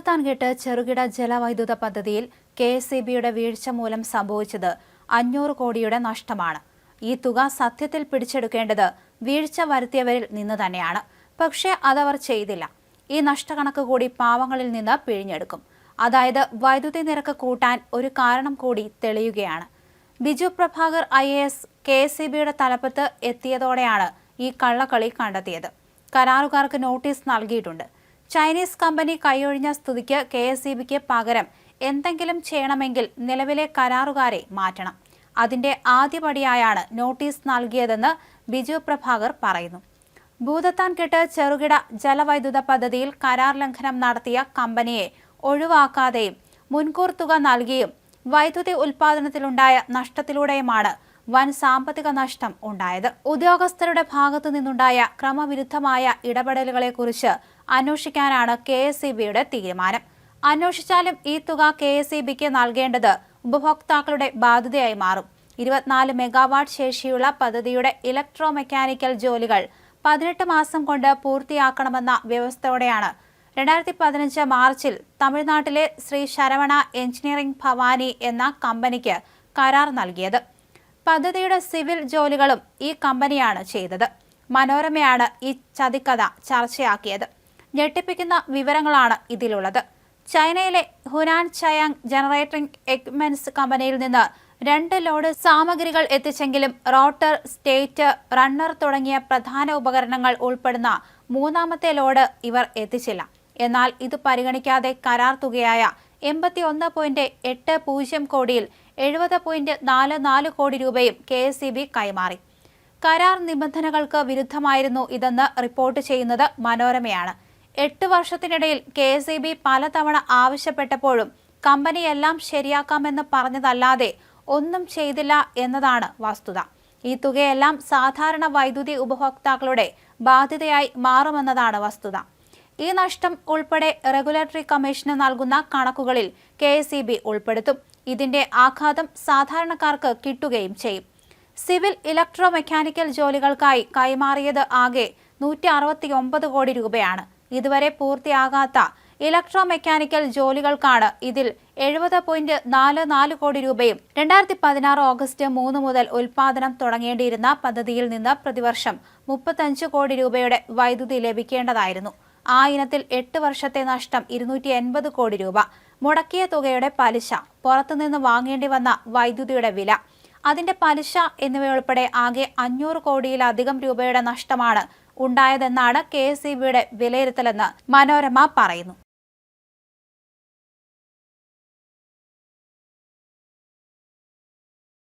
ഭൂതത്താൻകെട്ട് ചെറുകിട ജലവൈദ്യുത പദ്ധതിയിൽ കെ എസ് ഇ ബിയുടെ വീഴ്ച മൂലം സംഭവിച്ചത് അഞ്ഞൂറ് കോടിയുടെ നഷ്ടമാണ്. ഈ തുക സത്യത്തിൽ പിടിച്ചെടുക്കേണ്ടത് വീഴ്ച വരുത്തിയവരിൽ നിന്ന് തന്നെയാണ്. പക്ഷേ അതവർ ചെയ്തില്ല. ഈ നഷ്ടക്കണക്ക് കൂടി പാവങ്ങളിൽ നിന്ന് പിഴിഞ്ഞെടുക്കും. അതായത് വൈദ്യുതി നിരക്ക് കൂട്ടാൻ ഒരു കാരണം കൂടി തെളിയുകയാണ്. Biju Prabhakar I A S K S E ബിയുടെ തലപ്പത്ത് എത്തിയതോടെയാണ് ഈ കള്ളക്കളി കണ്ടെത്തിയത്. കരാറുകാർക്ക് നോട്ടീസ് നൽകിയിട്ടുണ്ട്. ചൈനീസ് കമ്പനി കൈയൊഴിഞ്ഞ സ്ഥിതിക്ക് കെ എസ് ഇ ബിക്ക് പകരം എന്തെങ്കിലും ചെയ്യണമെങ്കിൽ നിലവിലെ കരാറുകാരെ മാറ്റണം. അതിന്റെ ആദ്യപടിയായാണ് നോട്ടീസ് നൽകിയതെന്ന് ബിജു പ്രഭാകർ പറയുന്നു. ഭൂതത്താൻ കെട്ട് ചെറുകിട ജലവൈദ്യുത പദ്ധതിയിൽ കരാർ ലംഘനം നടത്തിയ കമ്പനിയെ ഒഴിവാക്കാതെയും മുൻകൂർ തുക നൽകിയും വൈദ്യുതി ഉൽപാദനത്തിലുണ്ടായ നഷ്ടത്തിലൂടെയുമാണ് വൻ സാമ്പത്തിക നഷ്ടം ഉണ്ടായത്. ഉദ്യോഗസ്ഥരുടെ ഭാഗത്തു നിന്നുണ്ടായ ക്രമവിരുദ്ധമായ ഇടപെടലുകളെക്കുറിച്ച് അന്വേഷിക്കാനാണ് കെ എസ് ഇ ബിയുടെ തീരുമാനം. അന്വേഷിച്ചാലും ഈ തുക കെ എസ് ഇ ബിക്ക് നൽകേണ്ടത് ഉപഭോക്താക്കളുടെ ബാധ്യതയായി മാറും. ഇരുപത്തിനാല് മെഗാവാട്ട് ശേഷിയുള്ള പദ്ധതിയുടെ ഇലക്ട്രോ മെക്കാനിക്കൽ ജോലികൾ പതിനെട്ട് മാസം കൊണ്ട് പൂർത്തിയാക്കണമെന്ന വ്യവസ്ഥയോടെയാണ്. രണ്ടായിരത്തി പതിനഞ്ച് മാർച്ചിൽ തമിഴ്നാട്ടിലെ ശ്രീ ശരവണ എഞ്ചിനീയറിംഗ് ഭവാനി എന്ന കമ്പനിക്ക് കരാർ നൽകിയത്. പദ്ധതിയുടെ സിവിൽ ജോലികളും ഈ കമ്പനിയാണ് ചെയ്തത്. മനോരമയാണ് ഈ ചതിക്കഥ ചർച്ചയാക്കിയത്. ഞെട്ടിപ്പിക്കുന്ന വിവരങ്ങളാണ് ഇതിലുള്ളത്. ചൈനയിലെ ഹുനാൻ ചയാങ് ജനറേറ്ററിംഗ് എക്യുപ്മെന്റ്സ് കമ്പനിയിൽ നിന്ന് രണ്ട് ലോഡ് സാമഗ്രികൾ എത്തിച്ചെങ്കിലും റോട്ടർ സ്റ്റേറ്റ് റണ്ണർ തുടങ്ങിയ പ്രധാന ഉപകരണങ്ങൾ ഉൾപ്പെടുന്ന മൂന്നാമത്തെ ലോഡ് ഇവർ എത്തിച്ചില്ല. എന്നാൽ ഇത് പരിഗണിക്കാതെ കരാർ തുകയായ എൺപത്തി ഒന്ന് പോയിന്റ് എട്ട് പൂജ്യം കോടിയിൽ എഴുപത് പോയിന്റ് നാല് നാല് കോടി രൂപയും കെ എസ് ഇ ബി കൈമാറി. കരാർ നിബന്ധനകൾക്ക് വിരുദ്ധമായിരുന്നു ഇതെന്ന് റിപ്പോർട്ട് ചെയ്യുന്നത് മനോരമയാണ്. എട്ട് വർഷത്തിനിടയിൽ കെ എസ് ഇ ബി പലതവണ ആവശ്യപ്പെട്ടപ്പോഴും കമ്പനി എല്ലാം ശരിയാക്കാമെന്ന് പറഞ്ഞതല്ലാതെ ഒന്നും ചെയ്തില്ല എന്നതാണ് വസ്തുത. ഈ തുകയെല്ലാം സാധാരണ വൈദ്യുതി ഉപഭോക്താക്കളുടെ ബാധ്യതയായി മാറുമെന്നതാണ് വസ്തുത. ഈ നഷ്ടം ഉൾപ്പെടെ റെഗുലേറ്ററി കമ്മീഷന് നൽകുന്ന കണക്കുകളിൽ കെ ഉൾപ്പെടുത്തും. ഇതിന്റെ ആഘാതം സാധാരണക്കാർക്ക് കിട്ടുകയും ചെയ്യും. സിവിൽ ഇലക്ട്രോ മെക്കാനിക്കൽ ജോലികൾക്കായി കൈമാറിയത് ആകെ നൂറ്റി അറുപത്തി ഒമ്പത് കോടി രൂപയാണ്. ഇതുവരെ പൂർത്തിയാകാത്ത ഇലക്ട്രോ മെക്കാനിക്കൽ ജോലികൾക്കാണ് ഇതിൽ എഴുപത് പോയിന്റ് നാല് നാല് കോടി രൂപയും രണ്ടായിരത്തി പതിനാറ് ഓഗസ്റ്റ് മൂന്ന് മുതൽ ഉൽപാദനം തുടങ്ങേണ്ടിയിരുന്ന പദ്ധതിയിൽ നിന്ന് പ്രതിവർഷം മുപ്പത്തഞ്ച് കോടി രൂപയുടെ വൈദ്യുതി ലഭിക്കേണ്ടതായിരുന്നു. ആ ഇനത്തിൽ എട്ട് വർഷത്തെ നഷ്ടം ഇരുന്നൂറ്റി എൺപത് കോടി രൂപ. മുടക്കിയ തുകയുടെ പലിശ പുറത്തുനിന്ന് വാങ്ങേണ്ടി വന്ന വൈദ്യുതിയുടെ വില. അതിന്റെ പലിശ എന്നിവയുൾപ്പെടെ ആകെ അഞ്ഞൂറ് കോടിയിലധികം രൂപയുടെ നഷ്ടമാണ് ഉണ്ടായതെന്നാണ് കെ എസ് വിലയിരുത്തലെന്ന് മനോരമ പറയുന്നു.